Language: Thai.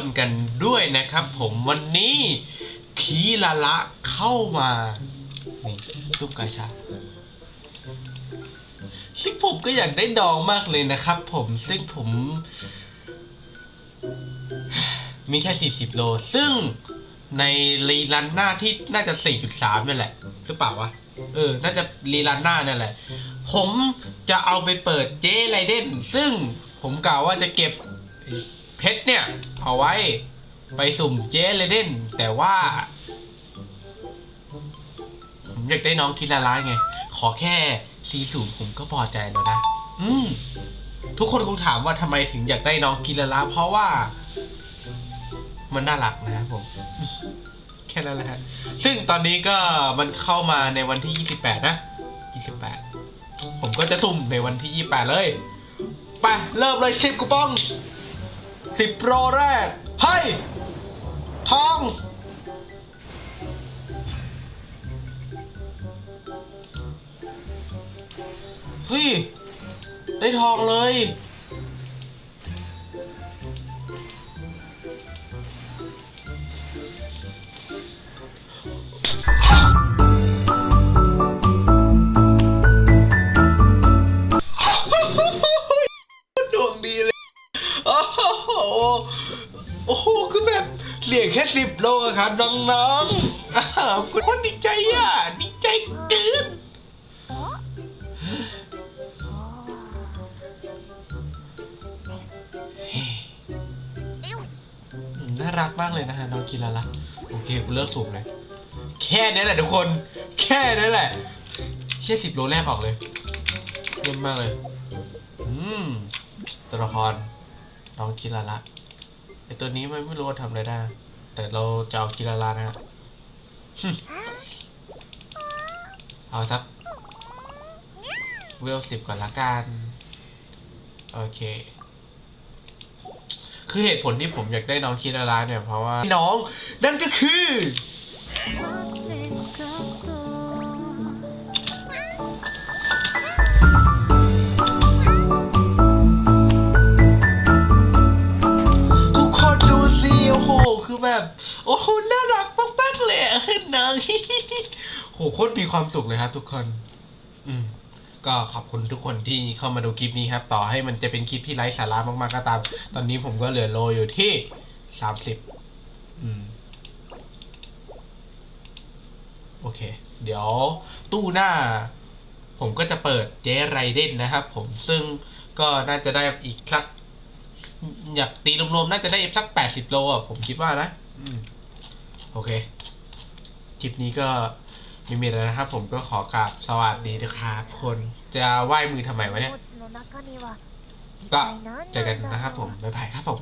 นกันด้วยนะครับ ผมวันนี้คีละละเข้ามานี่ตุ้มกาชาซึ่งผมก็อยากได้ดองมากเลยนะครับ ผมซึ่งผม มีแค่ 40 โล ซึ่งในรีรันหน้าที่น่าจะ 4.3นั่นแหละหรือเปล่าวะเออ น่าจะรีรันหน้านั่นแหละ ผมจะเอาไปเปิดเจไรเดนซึ่งผมกล่าวว่าจะเก็บ เพชรเนี่ย เอาไว้ไปสุ่มเจไรเดนแต่ว่า ผมอยากได้น้องคิราระไง ขอแค่ซีศูนย์ผมก็พอใจแล้วนะ อืม ทุกคนคงถามว่าทำไมถึงอยากได้น้องคิราระเพราะว่า มันน่ารักนะครับผม แค่นั้นแหละฮะซึ่งตอนนี้ก็มันเข้ามาในวันที่ 28 นะ 28 ผมก็จะทุ่มในวันที่ 28 เลย ไป เริ่มเลย10กูปอง สิบโปรแรก เฮ้ย ทอง เฮ้ย ได้ทองเลย โอ้โห คือแบบเหรียแค่สิบโลอะครับน้องๆอ้าวคนดีใจอะ ดีใจเกินอืมน่ารักมากเลยนะฮะน้องกินล้วละโอเคกูเลิกสูบเลยแค่นี้แหละทุกคน แค่นี้แหละแค่สิบโลแรกออกเลยเยี่ยมมากเลย อืมตัวละคร น้องกิราละไอตัวนี้มันไม่รู้ว่าทำอะไรได้ แต่เราจะเอากิราละนะฮะเอาสักเวลสิบก่อนละกัน โอเค คือเหตุผลที่ผมอยากได้น้องคิราระเนี่ยเพราะว่า น้อง นั่นก็คือ แบบโอ้โหน่ารักมากๆเลยอะน้องโหโคตรมีความสุขเลยครับ ทุกคน อืมก็ขอบคุณทุกคนที่เข้ามาดูคลิปนี้ครับ ต่อให้มันจะเป็นคลิปที่ไร้สาระมาก ๆ ก็ตาม ตอนนี้ผมก็เหลือโลอยู่ที่สามสิบอืม โอเค เดี๋ยวตู้หน้า ผมก็จะเปิดเจไรเดนนะครับผมซึ่งก็น่าจะได้อีกสัก อยากตีรวมๆ น่าจะได้สักแปดสิบโลอะ ผมคิดว่านะ โอเค คลิปนี้ก็มีมีแล้วนะครับ ผมก็ขอกราบสวัสดีนะครับคนจะไหว้มือทำไมวะเนี่ย ก็เจอกันนะครับผม บ๊ายบายครับผม